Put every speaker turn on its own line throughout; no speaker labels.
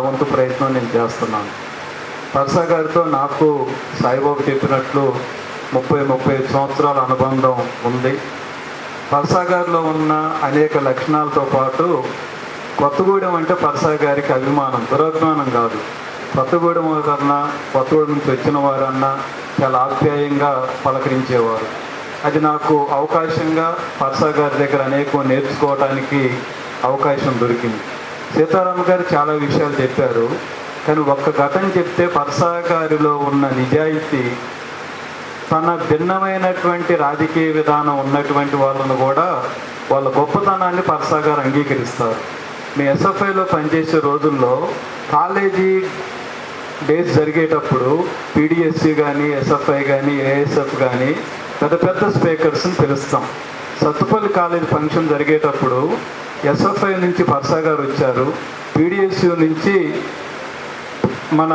వంతు ప్రయత్నం నేను చేస్తున్నాను. పర్సా గారితో నాకు సాయిబాబు చెప్పినట్లు ముప్పై ముప్పై ఐదు సంవత్సరాల అనుబంధం ఉంది. పర్సా గారిలో ఉన్న అనేక లక్షణాలతో పాటు కొత్తగూడెం అంటే పర్సా గారికి అభిమానం దురభిమానం కాదు. కొత్తగూడెం కన్నా కొత్తగూడెం నుంచి వచ్చిన వారన్నా చాలా ఆప్యాయంగా పలకరించేవారు. అది నాకు అవకాశంగా పర్సా గారి దగ్గర అనేకం నేర్చుకోవడానికి అవకాశం దొరికింది. సీతారామ గారు చాలా విషయాలు చెప్పారు. కానీ ఒక్క గతం చెప్తే పరసాగారిలో ఉన్న నిజాయితీ తన భిన్నమైనటువంటి రాజకీయ విధానం ఉన్నటువంటి వాళ్ళను కూడా వాళ్ళ గొప్పతనాన్ని పరసాగారు అంగీకరిస్తారు. మీ ఎస్ఎఫ్ఐలో పనిచేసే రోజుల్లో కాలేజీ డేస్ జరిగేటప్పుడు పీడిఎస్సి కానీ ఎస్ఎఫ్ఐ కానీ ఏఎస్ఎఫ్ కానీ పెద్ద పెద్ద స్పీకర్స్ని పిలుస్తాం. సత్తుపల్లి కాలేజ్ ఫంక్షన్ జరిగేటప్పుడు ఎస్ఎఫ్ఐ నుంచి పర్సా గారు వచ్చారు. పీడిఎస్యు నుంచి మన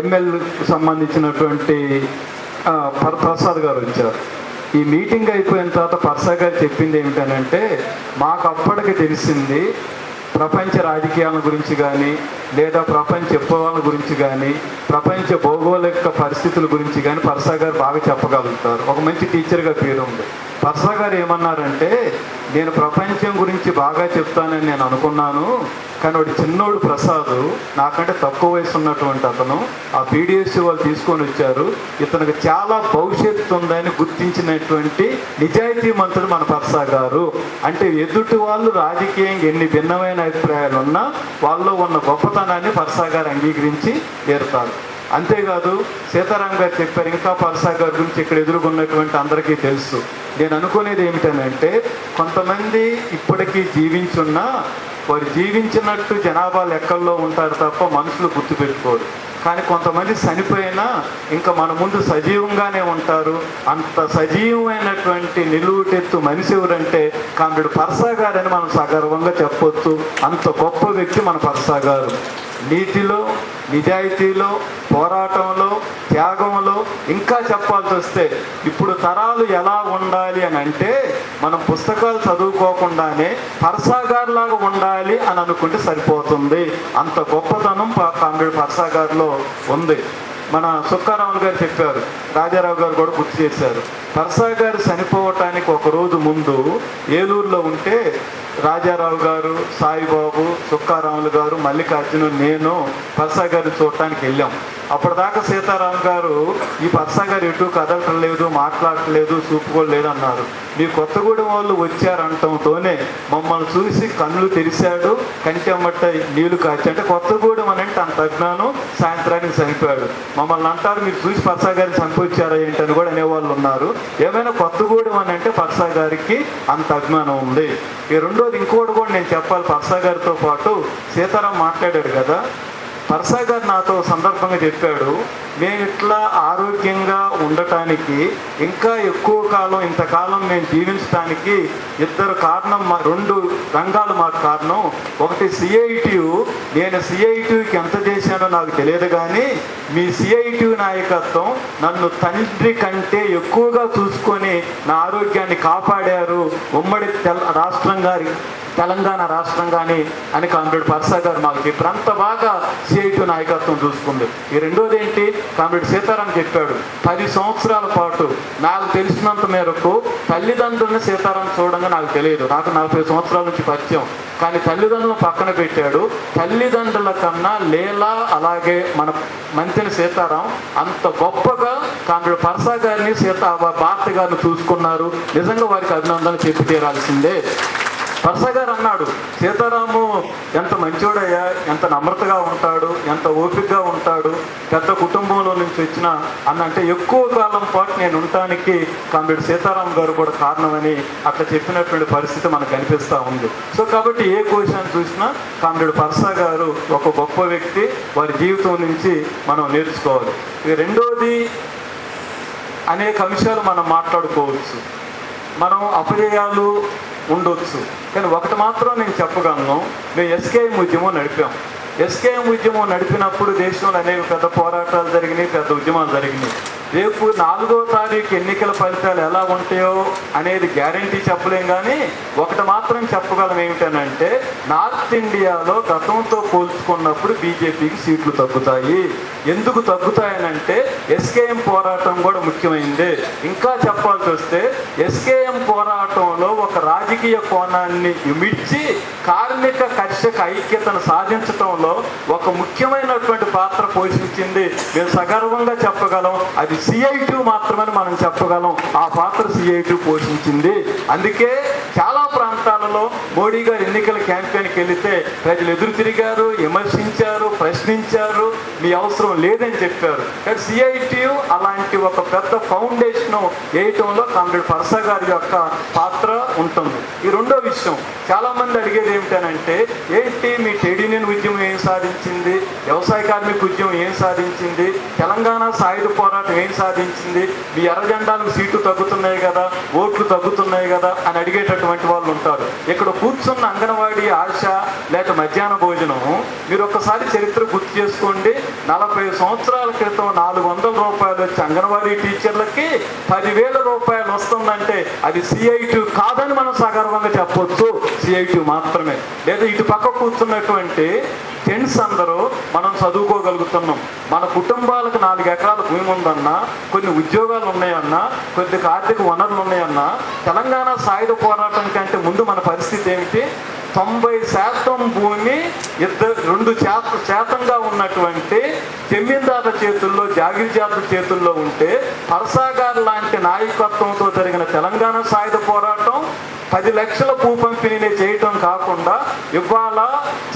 ఎంఎల్ సంబంధించినటువంటి ప్రసాద్ గారు వచ్చారు. ఈ మీటింగ్ అయిపోయిన తర్వాత పర్సా గారు చెప్పింది ఏమిటనంటే మాకు అప్పటికి తెలిసింది ప్రపంచ రాజకీయాల గురించి కానీ లేదా ప్రపంచ విప్లవాల గురించి కానీ ప్రపంచ భౌగోళిక పరిస్థితుల గురించి కానీ పర్సా గారు బాగా చెప్పగలుగుతారు. ఒక మంచి టీచర్గా పేరు ఉంది. పర్సా గారు ఏమన్నారంటే నేను ప్రపంచం గురించి బాగా చెప్తానని నేను అనుకున్నాను కానీ వాడు చిన్నోడు ప్రసాద్ నాకంటే తక్కువ వయసు ఉన్నటువంటి అతను ఆ పీడిఎస్సీ వాళ్ళు తీసుకొని వచ్చారు ఇతనికి చాలా భవిష్యత్తు ఉందని గుర్తించినటువంటి నిజాయితీ మంత్రుడు మన పర్సా గారు. అంటే ఎదుటి వాళ్ళు రాజకీయంగా ఎన్ని భిన్నమైన అభిప్రాయాలు ఉన్నా వాళ్ళలో ఉన్న గొప్పతనాన్ని పర్సా గారు అంగీకరించి తీరుతారు అంతేకాదు సీతారాం గారు చెప్పారు ఇంకా పర్సా గారి గురించి ఇక్కడ ఎదుర్కొన్నటువంటి అందరికీ తెలుసు. నేను అనుకునేది ఏమిటనంటే కొంతమంది ఇప్పటికీ జీవించున్నా వారు జీవించినట్టు జనాభా లెక్కల్లో ఉంటారు తప్ప మనుషులు గుర్తుపెట్టుకోరు కానీ కొంతమంది చనిపోయినా ఇంకా మన ముందు సజీవంగానే ఉంటారు. అంత సజీవమైనటువంటి నిలువుటెత్తు మనిషి ఎవరంటే కామ్రేడ్ పర్సా గారని మనం సగర్వంగా చెప్పొచ్చు. అంత గొప్ప వ్యక్తి మన పర్సా గారు. నీతిలో నిజాయితీలో పోరాటంలో త్యాగంలో ఇంకా చెప్పాల్సి వస్తే ఇప్పుడు తరాలు ఎలా ఉండాలి అని అంటే మనం పుస్తకాలు చదువుకోకుండానే పర్సాగారులాగా ఉండాలి అని అనుకుంటే సరిపోతుంది. అంత గొప్పతనం ప- కామ్రేడ్ పర్సాగారిలో ఉంది. మన సుక్కారాములు గారు చెప్పారు. రాజారావు గారు కూడా గుర్తు చేశారు. పర్సా గారు చనిపోవటానికి ఒక రోజు ముందు ఏలూరులో ఉంటే రాజారావు గారు సాయిబాబు సుక్కారాములు గారు మల్లికార్జును నేను పర్సా గారిని చూడటానికి వెళ్ళాం. అప్పటిదాకా సీతారాం గారు ఈ పర్సా గారు ఎటు కదలటం లేదు మాట్లాడట్లేదు చూపుకోలేదు అన్నారు మీ కొత్తగూడెం వాళ్ళు వచ్చారంటంతోనే మమ్మల్ని చూసి కళ్ళు తెరిశాడు కంచెమ్మట నీళ్ళు కాచి అంటే కొత్తగూడెం అని అంటే అంత అజ్ఞానం సాయంత్రానికి చనిపోయాడు. మమ్మల్ని అంటారు మీరు చూసి పర్సా గారిని చంపొచ్చారా ఏంటని కూడా అనేవాళ్ళు ఉన్నారు. ఏమైనా కొత్తగూడెం అని అంటే పర్సా గారికి అంత అభిమానం ఉంది. ఈ రెండోది ఇంకోటి కూడా నేను చెప్పాలి. పర్సా గారితో పాటు సీతారాం మాట్లాడాడు కదా. పర్సా గారు నాతో సందర్భంగా చెప్పాడు మేము ఇట్లా ఆరోగ్యంగా ఉండటానికి ఇంకా ఎక్కువ కాలం ఇంతకాలం మేము జీవించడానికి ఇద్దరు కారణం మా రెండు రంగాలు మాకు కారణం. ఒకటి సిఐటియు నేను సిఐటియుకి ఎంత చేశానో నాకు తెలియదు కానీ మీ సిఐటియు నాయకత్వం నన్ను తండ్రి కంటే ఎక్కువగా చూసుకొని నా ఆరోగ్యాన్ని కాపాడారు. ఉమ్మడి తెల రాష్ట్రం గారి తెలంగాణ రాష్ట్రం కానీ అని కామ్రేడ్ పర్సా గారు మాకు చెప్పారు. అంత బాగా సిఐటి నాయకత్వం చూసుకుంది. ఈ రెండోది ఏంటి? కామ్రేడ్ సీతారాం చెప్పాడు. పది సంవత్సరాల పాటు నాకు తెలిసినంత మేరకు తల్లిదండ్రులను సీతారాం చూడంగా నాకు తెలియదు. నాకు నలభై సంవత్సరాల నుంచి పరిచయం. కానీ తల్లిదండ్రులను పక్కన పెట్టాడు. తల్లిదండ్రుల కన్నా లేలా అలాగే మన మంత్రి సీతారాం అంత గొప్పగా కామ్రేడ్ పర్సా గారిని సీతా భారత గారిని చూసుకున్నారు. నిజంగా వారికి అభినందనలు చెప్పి తీరాల్సిందే. పర్స గారు అన్నాడు సీతారాము ఎంత మంచివాడయ్యా ఎంత నమ్రతగా ఉంటాడు ఎంత ఓపికగా ఉంటాడు పెద్ద కుటుంబంలో నుంచి వచ్చిన అన్న అంటే ఎక్కువ కాలం పాటు నేను ఉండటానికి కామ్రేడ్ సీతారాం గారు కూడా కారణమని అట్లా చెప్పినటువంటి పరిస్థితి మనకు కనిపిస్తూ ఉంది. సో కాబట్టి ఏ క్వశ్చన్ చూసినా కామ్రేడ్ పర్సా గారు ఒక గొప్ప వ్యక్తి వారి జీవితం నుంచి మనం నేర్చుకోవాలి. ఇక రెండోది అనేక అంశాలు మనం మాట్లాడుకోవచ్చు. మనం అపజయాలు ఉండొచ్చు. కానీ ఒకటి మాత్రం నేను చెప్పగలను మేము ఎస్కేఎం ఉద్యమం నడిపాం. ఎస్కేఎం ఉద్యమం నడిపినప్పుడు దేశంలో అనేక పెద్ద పోరాటాలు జరిగినాయి పెద్ద ఉద్యమాలు జరిగినాయి. రేపు నాలుగో తారీఖు ఎన్నికల ఫలితాలు ఎలా ఉంటాయో అనేది గ్యారంటీ చెప్పలేం కానీ ఒకటి మాత్రం చెప్పగలం ఏమిటనంటే నార్త్ ఇండియాలో గతంతో పోల్చుకున్నప్పుడు బీజేపీకి సీట్లు తగ్గుతాయి. ఎందుకు తగ్గుతాయనంటే ఎస్కేఎం పోరాటం కూడా ముఖ్యమైంది. ఇంకా చెప్పాల్సి వస్తే ఎస్కేఎం పోరాటంలో ఒక రాజకీయ కోణాన్ని ఇమిడ్చి కార్మిక కర్షక ఐక్యతను సాధించటంలో ఒక ముఖ్యమైనటువంటి పాత్ర పోషించింది. మేము సగర్వంగా చెప్పగలం అది సిఐ టూ మాత్రమని మనం చెప్పగలం. ఆ పాత్ర సిఐ టూ పోషించింది. అందుకే చాలా రాజస్థాన్లో మోడీ గారు ఎన్నికల క్యాంపెయిన్కి వెళితే ప్రజలు ఎదురు తిరిగారు విమర్శించారు ప్రశ్నించారు మీ అవసరం లేదని చెప్పారు. కానీ సిఐటియు అలాంటి ఒక పెద్ద ఫౌండేషన్ వేయటంలో కామ్రేడ్ పరస గారి యొక్క పాత్ర ఉంటుంది. ఈ రెండో విషయం చాలా మంది అడిగేది ఏమిటనంటే ఏంటి మీ ట్రేడ్ యూనియన్ ఉద్యమం ఏం సాధించింది? వ్యవసాయ కార్మిక ఉద్యమం ఏం సాధించింది? తెలంగాణ సాయుధ పోరాటం ఏం సాధించింది? మీ ఎర్రజెండాలకు సీట్లు తగ్గుతున్నాయి కదా ఓట్లు తగ్గుతున్నాయి కదా అని అడిగేటటువంటి వాళ్ళు ఉంటారు. ఇక్కడ కూర్చున్న అంగన్వాడీ ఆశ లేక మధ్యాహ్న భోజనం మీరు ఒక్కసారి చరిత్ర గుర్తు చేసుకోండి. నలభై సంవత్సరాల క్రితం నాలుగు వందల రూపాయలు వచ్చి అంగన్వాడీ టీచర్లకి పదివేల రూపాయలు వస్తుందంటే అది సిఐటి కాదని మనం సగర్వంగా చెప్పొచ్చు. సిఐటి మాత్రమే. లేదా ఇటు పక్క కూర్చున్నటువంటి ఫ్రెండ్స్ అందరూ మనం చదువుకోగలుగుతున్నాం. మన కుటుంబాలకు నాలుగు ఎకరాల భూమి ఉందన్నా కొన్ని ఉద్యోగాలు ఉన్నాయన్నా కొద్ది ఆర్థిక వనరులు ఉన్నాయన్నా తెలంగాణ సాయుధ పోరాటం కంటే ముందు మన పరిస్థితి ఏమిటి? తొంభై శాతం భూమి ఇద్దరు రెండు శాత శాతంగా ఉన్నటువంటి జమీందారుల చేతుల్లో జాగిరిజాతుల చేతుల్లో ఉంటే పరసాగారు లాంటి నాయకత్వంతో జరిగిన తెలంగాణ సాయుధ పోరాటం పది లక్షల భూ పంపిణీని చేయటం కాకుండా ఇవాళ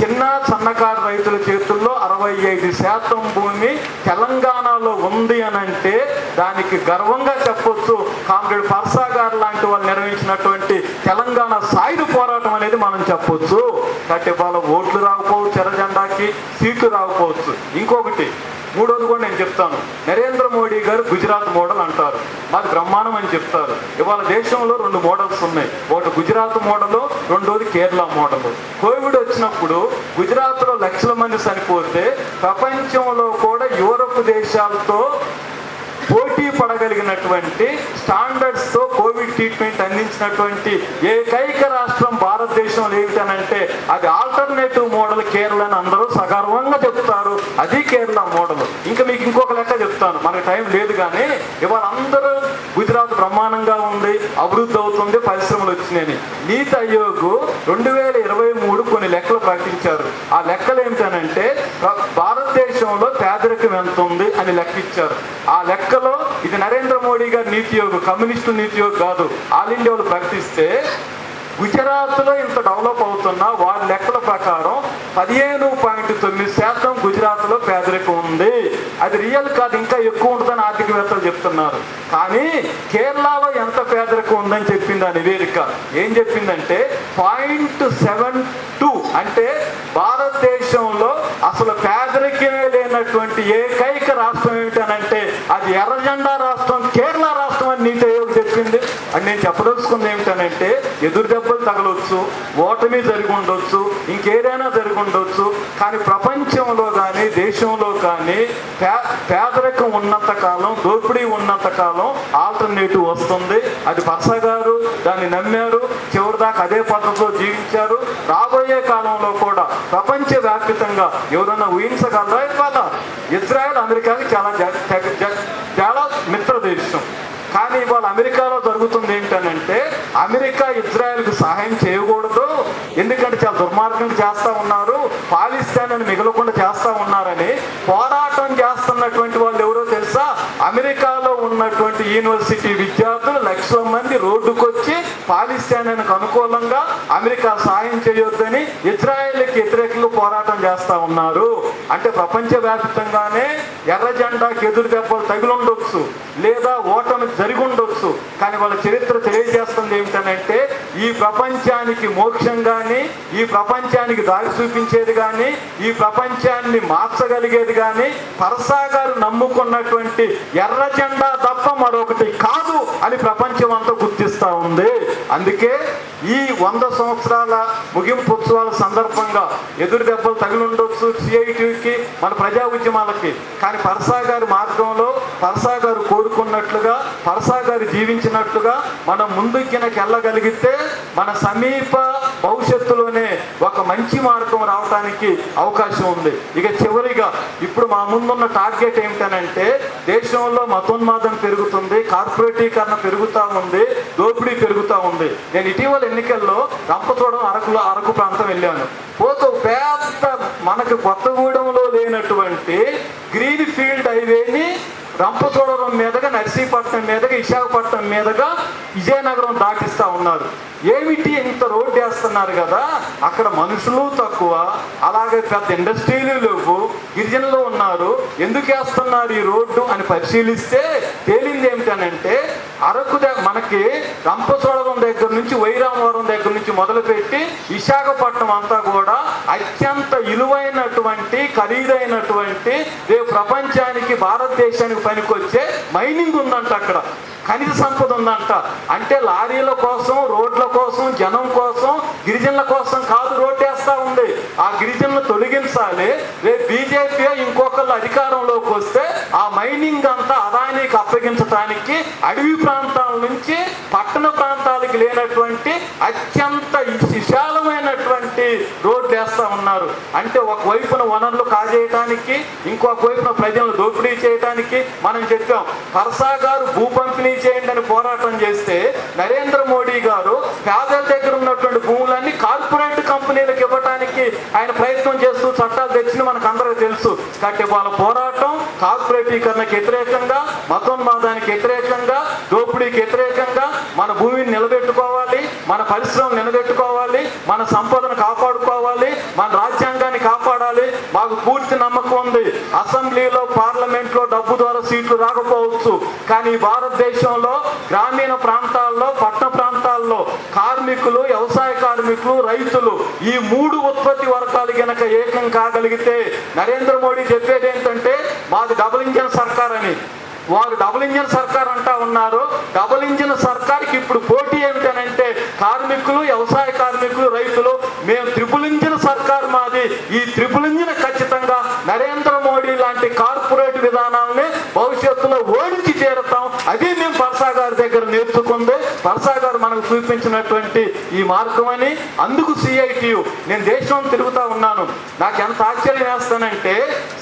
చిన్న సన్నకారు రైతుల చేతుల్లో అరవై ఐదు శాతం భూమి తెలంగాణలో ఉంది అని అంటే దానికి గర్వంగా చెప్పొచ్చు. కామ్రేడ్ పర్సా గారు లాంటి వాళ్ళు నిర్వహించినటువంటి తెలంగాణ సాయుధ పోరాటం అనేది మనం చెప్పొచ్చు. కాబట్టి ఇవాళ ఓట్లు రాకపోవచ్చు ఎర్రజెండాకి సీట్లు రాకపోవచ్చు. ఇంకొకటి మూడోది కూడా నేను చెప్తాను. నరేంద్ర మోడీ గారు గుజరాత్ మోడల్ అంటారు అది బ్రహ్మాండం అని చెప్తారు. ఇవాళ దేశంలో రెండు మోడల్స్ ఉన్నాయి. ఒకటి గుజరాత్ మోడల్ రెండోది కేరళ మోడల్ కోవిడ్ వచ్చినప్పుడు గుజరాత్లో లక్షల మంది చనిపోతే ప్రపంచంలో కూడా యూరప్ దేశాలతో పోటీ పడగలిగినటువంటి స్టాండర్డ్స్తో కోవిడ్ ట్రీట్మెంట్ అందించినటువంటి ఏకైక రాష్ట్రం భారతదేశంలో ఏమిటనంటే అది ఆల్టర్నేటివ్ మోడల్ కేరళ అని అందరూ సగర్వంగా చెప్తారు. అది కేరళ మోడల్ ఇంకా మీకు ఇంకొక చెప్తాను మనకి టైం లేదు కానీ ఇవాళ అందరూ గుజరాత్ బ్రహ్మాండంగా ఉంది అభివృద్ధి అవుతుంది పరిశ్రమలు వచ్చినాయని. నీతి ఆయోగ్ రెండు వేల ఇరవై మూడు కొన్ని లెక్కలు ప్రకటించారు. ఆ లెక్కలు ఏమిటనంటే భారతదేశంలో పేదరికం ఎంత ఉంది అని లెక్క ఇచ్చారు ఆ లెక్కలో ఇది నరేంద్ర మోడీ గారి నీతి యోగం కమ్యూనిస్టు నీతి యోగం కాదు. ఆల్ ఇండియా వాళ్ళు ప్రకటిస్తే గుజరాత్లో ఇంత డెవలప్ అవుతున్న వారి లెక్కల ప్రకారం పదిహేను పాయింట్ తొమ్మిది శాతం గుజరాత్లో పేదరికం ఉంది. అది రియల్ కాదు ఇంకా ఎక్కువ ఉంటుందని ఆర్థికవేత్తలు చెప్తున్నారు. కానీ కేరళలో ఎంత పేదరికం ఉందని చెప్పింది ఆ నివేదిక. ఏం చెప్పిందంటే పాయింట్ సెవెన్ టూ అంటే భారతదేశంలో అసలు పేదరికమే లేనటువంటి ఏకైక రాష్ట్రం ఏమిటనంటే అది ఎర్రజెండా రాష్ట్రం కేరళ రాష్ట్రం అని నీతి అని నేను చెప్పదలుచుకుంది ఏమిటనంటే ఎదురు దెబ్బలు తగలొచ్చు ఓటమి జరిగి ఉండొచ్చు ఇంకేదైనా జరిగి ఉండొచ్చు కానీ ప్రపంచంలో కానీ దేశంలో కానీ పే- పేదరికం ఉన్నంత కాలం దోపిడీ ఉన్నంత కాలం ఆల్టర్నేటివ్ వస్తుంది. అది పర్స గారు దాన్ని నమ్మారు చివరి దాకా అదే పద్ధతిలో జీవించారు. రాబోయే కాలంలో కూడా ప్రపంచ వ్యాప్తంగా ఎవరన్నా ఊహించగలరా? ఇవాళ ఇజ్రాయెల్ అమెరికాకి చాలా జ- చాలా మిత్ర దేశం కానీ ఇవాళ అమెరికాలో జరుగుతుంది ఏంటనంటే అమెరికా ఇజ్రాయెల్కి సహాయం చేయకూడదు. ఎందుకంటే చాలా దుర్మార్గం చేస్తూ ఉన్నారు. పాలిస్తాన్ అని మిగలకుండా చేస్తూ ఉన్నారని పోరాటం చేస్తున్నటువంటి వాళ్ళు ఎవరో తెలుసా? అమెరికాలో ఉన్నటువంటి యూనివర్సిటీ విద్యార్థులు లక్షల మంది రోడ్డుకొచ్చి పాలిస్తానికి అనుకూలంగా అమెరికా సహాయం చేయొద్దని ఇజ్రాయెల్కి వ్యతిరేకంగా పోరాటం చేస్తూ ఉన్నారు. అంటే ప్రపంచవ్యాప్తంగానే ఎర్ర జెండాకి ఎదురు దెబ్బలు తగిలుండొచ్చు లేదా ఓటమి జరిగి ఉండొచ్చు కానీ వాళ్ళ చరిత్ర తెలియజేస్తుంది ఏమిటనంటే ఈ ప్రపంచానికి మోక్షం కానీ ఈ ప్రపంచానికి దారి చూపించేది కానీ ఈ ప్రపంచాన్ని మార్చగలిగేది కానీ పరసా గారు నమ్ముకున్నటువంటి ఎర్ర జెండా తప్ప మరొకటి కాదు అని ప్రపంచం అంతా గుర్తిస్తూ ఉంది. అందుకే ఈ వంద సంవత్సరాల ముగింపు ఉత్సవాల సందర్భంగా ఎదురు దెబ్బలు తగిలిండొచ్చు సిఐటికి మన ప్రజా ఉద్యమాలకి. కానీ పరసా గారి మార్గంలో పరసా గారు కోరుకున్నట్లుగా పరసా గారు జీవించినట్లుగా మనం ముందుకి వెళ్ళగలిగితే మన సమీప భవిష్యత్తులోనే ఒక మంచి మార్గం రావడానికి అవకాశం ఉంది. ఇక చివరిగా ఇప్పుడు మా ముందున్న టార్గెట్ ఏమిటనంటే దేశంలో మతోన్మాదం పెరుగుతుంది కార్పొరేటీకరణ పెరుగుతూ ఉంది దోపిడీ పెరుగుతూ ఉంది. నేను ఇటీవల ఎన్నికల్లో రంపచోడం అరకులో అరకు ప్రాంతం వెళ్ళాను. పోతూ పెద్ద మనకు కొత్తగూడెంలో లేనటువంటి గ్రీన్ ఫీల్డ్ హైవేని రంపచోడవరం మీదుగా నర్సీపట్నం మీదుగా విశాఖపట్నం మీదుగా విజయనగరం దాటిస్తూ ఉన్నారు. ఏమిటి ఇంత రోడ్డు వేస్తున్నారు కదా? అక్కడ మనుషులు తక్కువ అలాగే పెద్ద ఇండస్ట్రీలు లేవు గిరిజనులు ఉన్నారు. ఎందుకు వేస్తున్నారు ఈ రోడ్డు అని పరిశీలిస్తే తేలింది ఏమిటనంటే అరకు మనకి రంపచోడవరం దగ్గర నుంచి వైరామవరం దగ్గర నుంచి మొదలుపెట్టి విశాఖపట్నం అంతా కూడా అత్యంత విలువైనటువంటి ఖరీదైనటువంటి రేపు ప్రపంచానికి భారతదేశానికి పనికొచ్చే మైనింగ్ ఉందంట అక్కడ. ఖనిజ సంపద ఉందంట. అంటే లారీల కోసం రోడ్ల కోసం జనం కోసం గిరిజనుల కోసం కాదు రోడ్డు వేస్తా ఉంది. ఆ గిరిజనులు తొలగించాలి. రేపు బీజేపీ ఇంకొకళ్ళు అధికారంలోకి వస్తే ఆ మైనింగ్ అంతా అదానికి అప్పగించడానికి అడవి ప్రాంతాల నుంచి పట్టణ ప్రాంతాలకు లేనటువంటి అత్యంత విశాలమైనటువంటి రోడ్లు వేస్తా ఉన్నారు. అంటే ఒకవైపున వనరులు కాజేయటానికి ఇంకొక వైపున ప్రజలను దోపిడీ చేయడానికి మనం చెప్పాం. పర్సా గారు భూ పంపిణీ చేయండి అని పోరాటం చేస్తే నరేంద్ర మోడీ గారు పేదల దగ్గర ఉన్నటువంటి భూములన్నీ కార్పొరేట్ కంపెనీలకు ఇవ్వడానికి ఆయన ప్రయత్నం చేస్తూ చట్టాలు తెచ్చింది మనకు అందరికీ తెలుసు. కాబట్టి వాళ్ళ పోరాటం కార్పొరేటీకరణకు వ్యతిరేకంగా మతోన్మాదానికి వ్యతిరేకంగా దోపిడీకి వ్యతిరేకంగా మన భూమిని నిలబెట్టుకోవాలి మన పరిశ్రమలు నిలబెట్టుకోవాలి మన సంపదను కాపాడుకోవాలి మన రాజ్యాంగాన్ని కాపాడాలి. మాకు పూర్తి నమ్మకం ఉంది. అసెంబ్లీలో పార్లమెంట్లో డబ్బు ద్వారా సీట్లు రాకపోవచ్చు. కానీ భారతదేశంలో గ్రామీణ ప్రాంతాల్లో పట్టణ ప్రాంతాల్లో కార్మికులు వ్యవసాయ కార్మికులు రైతులు ఈ మూడు ఉత్పత్తి వర్గాలు గనక ఏకం కాగలిగితే నరేంద్ర మోడీ చెప్పేది ఏంటంటే మాది డబుల్ ఇంజన్ సర్కార్ అని. వారు డబుల్ ఇంజన్ సర్కార్ అంటా ఉన్నారు. డబుల్ ఇంజన్ సర్కార్కి ఇప్పుడు పోటీ ఏమిటనంటే కార్మికులు వ్యవసాయ కార్మికులు రైతులు మేము త్రిపుల్ ఇంజన్ సర్కార్ మాది. ఈ త్రిపుల్ ఇంజన్ ఖచ్చితంగా నరేంద్ర మోడీ లాంటి కార్పొరేట్ విధానాలని భవిష్యత్తులో ఓడించి చేరుతాం. అది మేము పర్సా గారి దగ్గర నేర్చుకుంది. పర్సా గారు చూపించినటువంటి ఈ మార్గం అని అందుకు సిఐటియు నేను దేశం తిరుగుతా ఉన్నాను. నాకు ఎంత ఆశ్చర్యం వేస్తానంటే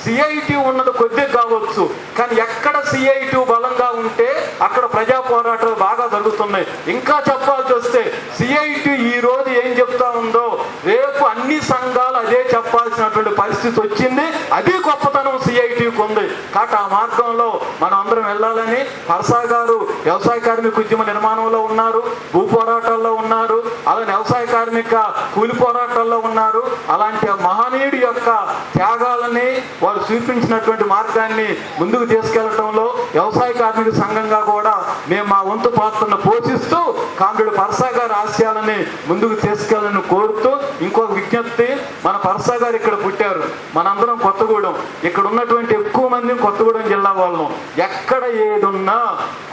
సిఐటి ఉన్నది కొద్దిగా కావచ్చు కానీ ఎక్కడ సిఐటియు బలంగా ఉంటే అక్కడ ప్రజా పోరాటాలు బాగా జరుగుతున్నాయి. ఇంకా చెప్పాల్సి వస్తే సిఐటి ఈ రోజు ఏం చెప్తా ఉందో రేపు అన్ని సంఘాలు అదే చెప్పాల్సినటువంటి పరిస్థితి వచ్చింది. అది గొప్పతనం సిఐటికి ఉంది కాబట్టి ఆ మార్గంలో మనం అందరం వెళ్ళాలని పరసా గారు వ్యవసాయ కార్మిక ఉద్యమ నిర్మాణంలో ఉన్నారు భూ పోరాటాల్లో ఉన్నారు అలానే వ్యవసాయ కార్మిక కూలి పోరాటాల్లో ఉన్నారు. అలాంటి మహనీయుడి యొక్క త్యాగాలని వారు చూపించినటువంటి మార్గాన్ని ముందుకు తీసుకెళ్ళటంలో వ్యవసాయ కార్మిక సంఘంగా కూడా మేము మా వంతు పాత్రను పోషిస్తూ కామ్రేడ్ పర్సా గారి ఆశయాలని ముందుకు తీసుకెళ్ళని కోరుతూ ఇంకొక విజ్ఞప్తి మన పర్సా గారు ఇక్కడ పుట్టారు. మనందరం కొత్తగూడెం. ఇక్కడ ఉన్నటువంటి ఎక్కువ మంది కొత్తగూడెం జిల్లా వాళ్ళం. ఎక్కడ ఏదున్నా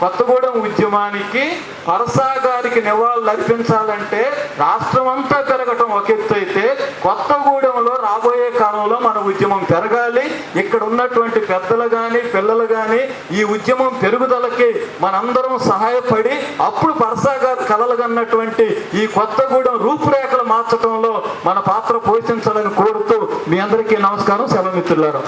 కొత్తగూడెం ఉద్యమానికి పరసా గారికి నివాళులు అర్పించాలంటే రాష్ట్రం అంతా పెరగటం ఒక ఎత్తు అయితే కొత్తగూడెంలో రాబోయే కాలంలో మన ఉద్యమం పెరగాలి. ఇక్కడ ఉన్నటువంటి పెద్దలు కానీ పిల్లలు కానీ ఈ ఉద్యమం పెరుగుదలకి మనందరం సహాయపడి అప్పుడు పరసా గారు కలలుగన్నటువంటి ఈ కొత్తగూడెం రూపురేఖలు మార్చడంలో మన పాత్ర పోషించాలని కోరుతూ మీ అందరికీ నమస్కారం. సెలవు మిత్రులారా.